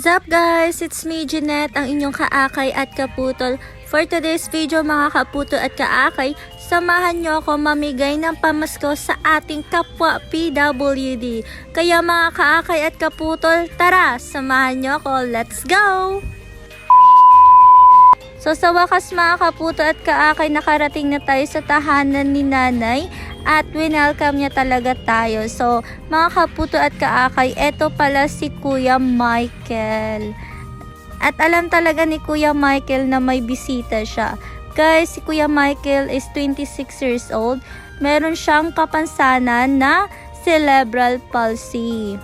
What's up guys? It's me, Jeanette, ang inyong kaakay at kaputol. For today's video mga kaputol at kaakay, samahan nyo ako mamigay ng pamasko sa ating kapwa PWD. Kaya mga kaakay at kaputol, tara, samahan nyo ako. Let's go! So sa wakas mga kaputo at kaakay nakarating na tayo sa tahanan ni nanay at winelcome niya talaga tayo. So mga kaputo at kaakay, eto pala si Kuya Michael. At alam talaga ni Kuya Michael na may bisita siya. Guys, si Kuya Michael is 26 years old. Meron siyang kapansanan na cerebral palsy.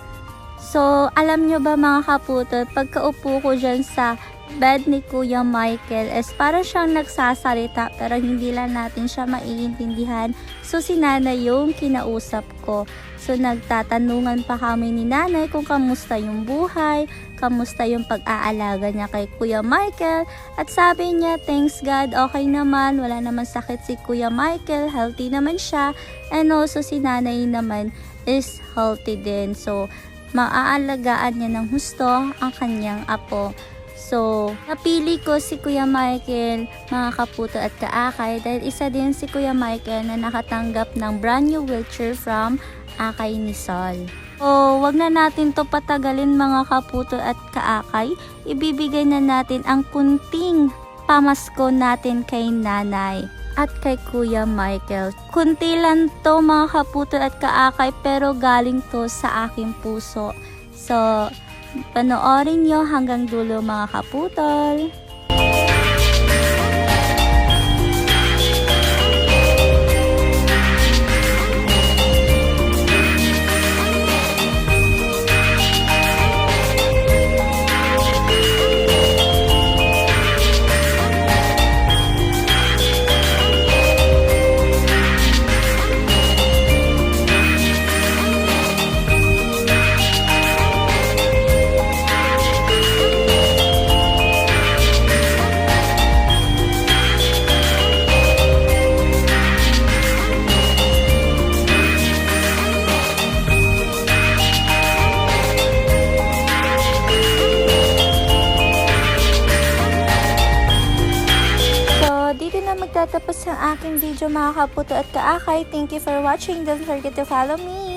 So, alam nyo ba mga kaputo, pagkaupo ko dyan sa bed ni Kuya Michael is para siyang nagsasalita pero hindi lang natin siya maiintindihan. So, si nanay yung kinausap ko. So, nagtatanungan pa kami ni nanay kung kamusta yung buhay, kamusta yung pag-aalaga niya kay Kuya Michael. At sabi niya, thanks God, okay naman, wala naman sakit si Kuya Michael, healthy naman siya. And also, si nanay naman is healthy din. So, maaalagaan niya ng husto ang kanyang apo. So, napili ko si Kuya Michael, mga kaputo at kaakay dahil isa din si Kuya Michael na nakatanggap ng brand new wheelchair from Akay ni Sol. So, wag na natin to patagalin mga kaputo at kaakay. Ibibigay na natin ang kunting pamasko natin kay nanay at kay Kuya Michael. Kunti lang to mga kaputo at kaakay pero galing to sa aking puso. So, panoorin nyo hanggang dulo mga kaputol. Dito na magtatapos ang aking video mga kaputo at kaakay. Thank you for watching. Don't forget to follow me.